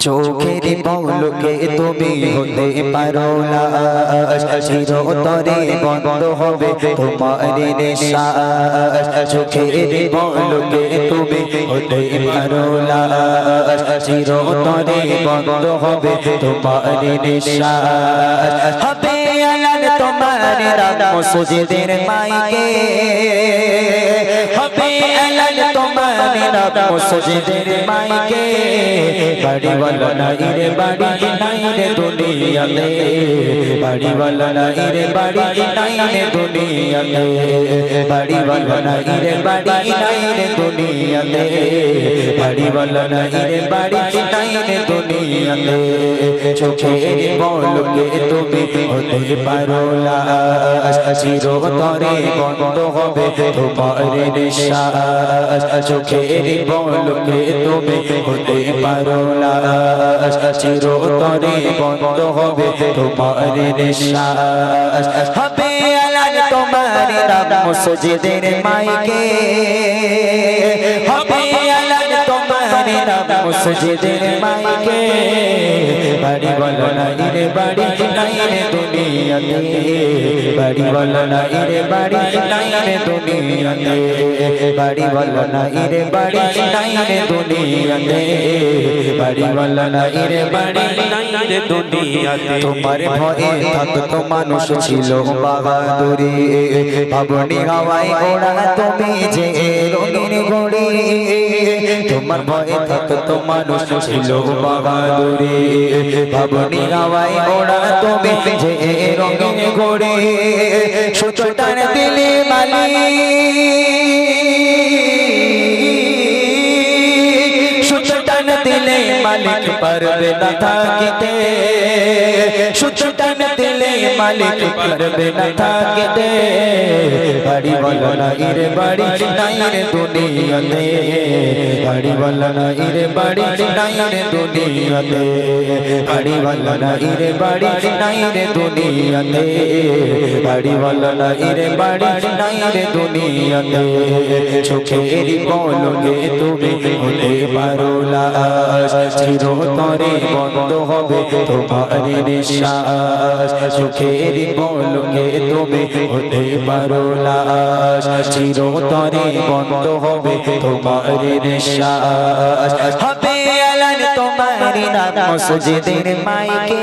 চোখের পলকে তুমি হতে পারো লাশ চিরতরে বন্ধ হবে তোমার নিঃশ্বাস চোখের পলকে তুমি হতে পারো লাশ চিরতরে বন্ধ হবে তোমার নিঃশ্বাস হবে আলাল তোমার রাত মসজিদের মাইকে। হবে আলাল তোমার রাত মসজিদের মাইকে বাড়ি वाला नहीं रे बाड़ी नहीं रे दुनिया में बाड़ी वाला नहीं रे बाड़ी नहीं रे दुनिया में बाड़ी वाला नहीं रे बाड़ी नहीं रे दुनिया में बाड़ी वाला नहीं रे बाड़ी नहीं रे दुनिया में চোখের বলকে তুমি হতে পারো লাশ চিরতরে বন্ধ হবে তোমার নিঃশ্বাস চোখের বলকে তুমি হতে পারো চিরতরে বন্ধ হবে তোমার হবে আলাদ তোমার সজিদের মাইকে। হবে রাম মসজিদের মাইকে, বাড়ি বলো নাই রে বাড়ি, নাই রে দুনিয়াতে। বাড়ি বলো নাই বাড়ি, নাই দুনিয়াতে। বাড়ি বলো নাই বাড়ি, নাই দুনিয়াতে। বাড়ি বলো নাই বাড়ি নাই দুনিয়াতে তোমার ভয়ে থাকতো মানুষ ছিল বাহাদুরি। ভাবনি হাওয়ায় ওড়া তুমি যে রঙিন ঘড়ি। তোমার ভয়ে থাকতো মানুষ ছিল বাহাদুরি। ভাবনি হাওয়ায় ওড়া তুমি যে রঙিন ঘড়ি। সুতোটার দিলে মালি মালিক পারবে না থাকিতে সুচটান দিলে মালিক পারবে না থাকিতে। বাড়ি বলো না ইরে বাড়ি নাই রে দুনিয়াতে। বাড়ি বলো না ইরে বাড়ি নাই রে দুনিয়াতে। বাড়ি বলো না ইরে বাড়ি নাই রে দুনিয়াতে। বাড়ি বলো না ইরে বাড়ি নাই রে দুনিয়াতে। চোখের বলকে তুমি হতে পারো লাশ চিরতরে বন্ধ হবে তোমার নিঃশ্বাস। চোখের বলকে তুমি হতে পারো না। চিরতরে বন্ধ হবে তোমার নিঃশ্বাস। হবে আলান তোমার নাম মসজিদের মাইকে।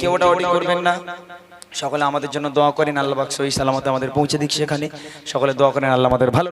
কেউ ওটাওটি করবেন না। সকলে আমাদের জন্য দোয়া করেন, আল্লাহ বাক্স সালামতে আমাদের পৌঁছে দিক সেখানে। সকলে দোয়া করেন, আল্লাহ আমাদের ভালো